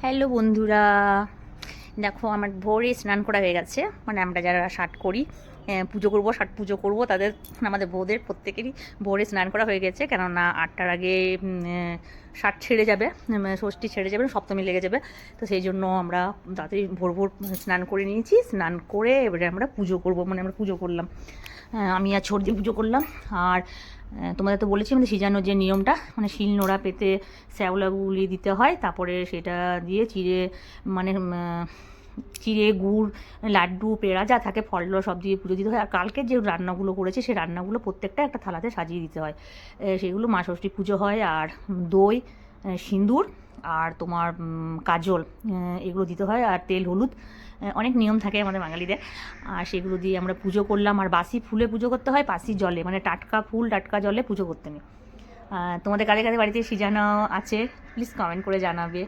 Hello বন্ধুরা। দেখো আমার ভোরে স্নান করা হয়ে গেছে। মানে আমরা যারা শার্ট করি পুজো করব, ষাট পুজো করব। তাদের, আমাদের বউদের প্রত্যেকেরই ভোরে স্নান করা হয়ে গেছে। কেননা আটটার আগে ষাট ছেড়ে যাবে ষষ্ঠী ছেড়ে যাবে, সপ্তমী লেগে যাবে। তো সেই জন্য আমরা তাড়াতাড়ি ভোর ভোর স্নান করে নিয়েছি। স্নান করে এবারে আমরা পুজো করব মানে আমরা পুজো করলাম। আমি আর ছোট দিয়ে পুজো করলাম। আর তোমাদের তো বলেছি, আমাদের সিজানোর যে নিয়মটা মানে শিল নোড়া পেতে শ্যাওলাগুলি দিতে হয়, তারপরে সেটা দিয়ে চিড়ে মানে চিড়ে গুড়, লাড্ডু, পেড়া, যা থাকে, ফল সব দিয়ে পুজো দিতে হয়। আর কালকে যে রান্নাগুলো করেছে সেই রান্নাগুলো প্রত্যেকটা একটা থালাতে সাজিয়ে দিতে হয়। সেগুলো মা ষষ্ঠী পুজো হয়, আর দই সিঁদুর, আর তোমার কাজল এগুলো দিতে হয়। আর তেল, হলুদ অনেক নিয়ম থাকে আমাদের বাঙালিদের। আর সেগুলো দিয়ে আমরা পুজো করলাম। আর বাসি ফুলে পুজো করতে হয়, বাসি জলে মানে টাটকা ফুল, টাটকা জলে পুজো করতে নেই। তোমাদের কাদের কাদের বাড়িতে সিজানো আছে? প্লিজ কমেন্ট করে জানাবে।